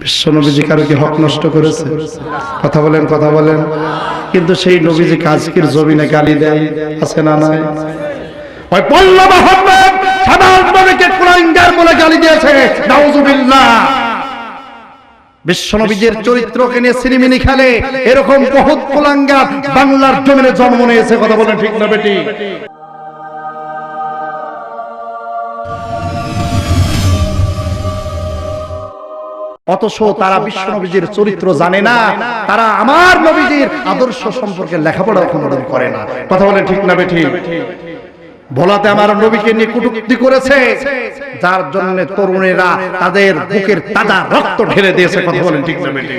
বিশ্ব নবীজি কারও কি হক নষ্ট করেছে। কথা বলেন কথা বলেন। কিন্তু সেই নবীজি কাজকির জমিনে গালি দেয়, আছে না নাই? ওই বলে গালি দিয়েছে। নাউজুবিল্লাহ। চরিত্রকে নিয়ে সিনেমিনি খেলে এরকম বহুত কুলাঙ্গার বাংলার জমিনে জন্ম নিয়েছে, কথা বলেন ঠিক না বেটি? অথচ তারা বিশ্ব নবীজির চরিত্র জানে না তারা আমার নবীজির আদর্শ সম্পর্কে লেখাপড়া কোনোদিন করে না। কথা বলেন ঠিক না বেঠি? ভোলাতে আমার নবীকে নিয়ে কুটুক্তি করেছে। যার জন্য তরুণেরা তাদের বুকের তাজা রক্ত ঢেলে দিয়েছে। কথা বলেন ঠিক না বেঠি?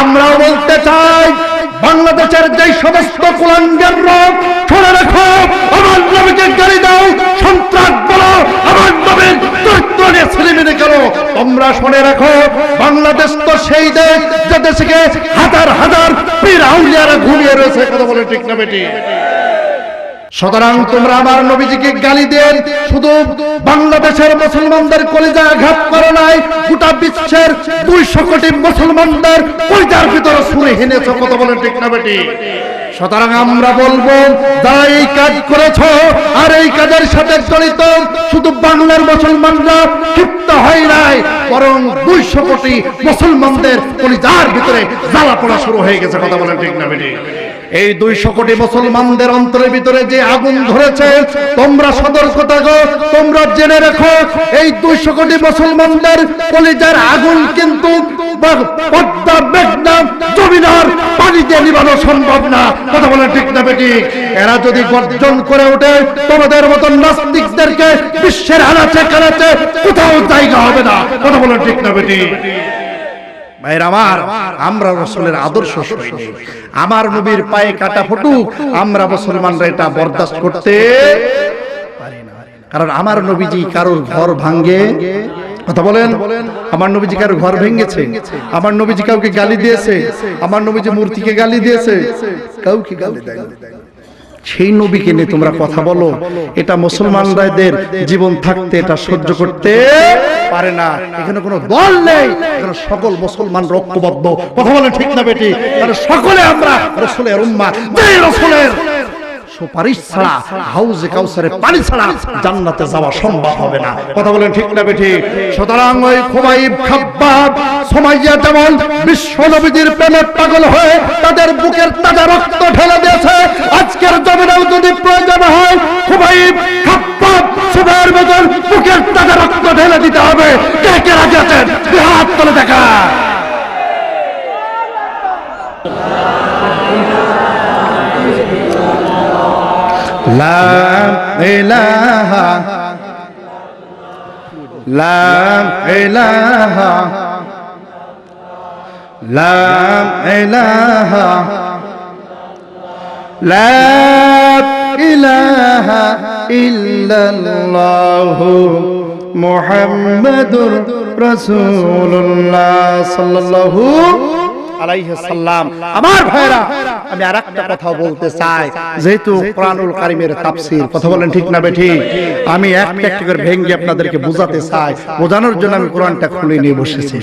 আমরাও বলতে চাই বাংলাদেশের যে সমস্ত কুলাঙ্গের রোগ শুনে রাখো আমার নবীকে গাড়ি দাও সন্ত্রাস বলো আমার নবীর চরিত্র নিয়ে ছেলেমেয়ে করো। তোমরা শুনে রাখো বাংলাদেশ তো সেই দেশ যে দেশকে হাজার হাজার পীর আউলিয়ারা ঘুমিয়ে রয়েছে, কথা বলে ঠিক না বেটি? সুতরাং তোমরা আমার নবীজিকে গালি দেন শুধু বাংলাদেশের মুসলমানদের কলিজা আঘাত করে নাই, গোটা বিশ্বের দুইশো কোটি মুসলমানদের কলিজার ভিতরে সুরে হেনেছ, কথা বলে ঠিক না বেটি? সুতরাং আমরা বলব, যারা এই কাজ করেছ আর এই কাজের সাথে জড়িত, শুধু বাংলার মুসলমানরা ক্ষিপ্ত হয় নাই, বরং দুইশো কোটি মুসলমানদের কলিজার ভিতরে জ্বালা পড়া শুরু হয়ে গেছে, কথা বলেন ঠিক না বেটি এই দুইশো কোটি মুসলমানদের অন্তরের ভিতরে যে আগুন ধরেছে, তোমরা সতর্কতা গো তোমরা জেনে রাখো, এই দুইশো কোটি মুসলমানদের কলিজার আগুন কিন্তু পদ্মা দিয়ে নিবানো সম্ভব না। কথা ঠিক না বেটি। এরা যদি গর্জন করে ওঠে, তোমাদের মতন নাস্তিকদেরকে বিশ্বের কানাচে কোথাও জায়গা হবে না। কথা ঠিক না বেটি। আমার আদর্শ আমার নবীর পায়ে কাটা ফুটুক আমরা মুসলমানরা এটা বরদাস্ত করতে পারি না। কারণ আমার নবীজি কারোর ঘর ভাঙ্গে কথা বলেন, আমার নবীজি কারোর ঘর ভেঙেছে, আমার নবীজি কাউকে গালি দিয়েছে, আমার নবীজি গালি দিয়েছে, কাউকে গালি দেয় সেই নবীকে নিয়ে তোমরা কথা বলো, এটা মুসলমানদের জীবন থাকতে, এটা সহ্য করতে পারে না। এখানে কোনো দল নেই, এখানে সকল মুসলমান রক্তবদ্ধ কথা বলে ঠিক না বেটি কারণ সকলে আমরা রসুলের উম্মা রসুলের সুপারিশ ছাড়া, হাউজে কাউসারে পানি ছাড়া জান্নাতে যাওয়া সম্ভব হবে না। কথা বলেন ঠিক না বেঠি? সুতরাং ওই খুবাইব খাব্বাব, সমাইয়া যেমন বিশ্ব নবীজির প্রেমের পাগল হয়ে তাদের বুকের তাজা রক্ত ঢেলে দিয়েছে। আজকের জমিনেও যদি প্রয়োজন হয়, খুবাইব খাব্বাব সুবের বেতন বুকের তাজা রক্ত ঢেলে দিতে হবে। কে কে রাজি আছেন? হাত তুলে দেখা লা ইলাহা লা ইলাহা লা ইলাহা লা ইলাহা ইল্লাল্লাহু মুহাম্মাদুর রাসূলুল্লাহ সাল্লাম। আমার ভাইরা আমি আর একটা কথা বলতে চাই। যেহেতু কোরআনুল কারিমের তাফসীর কথা বলেন ঠিক না বেঠি? আমি একটা একটা করে ভেঙ্গে আপনাদেরকে বোঝাতে চাই। বোঝানোর জন্য আমি কোরআনটা খুলে নিয়ে বসেছি।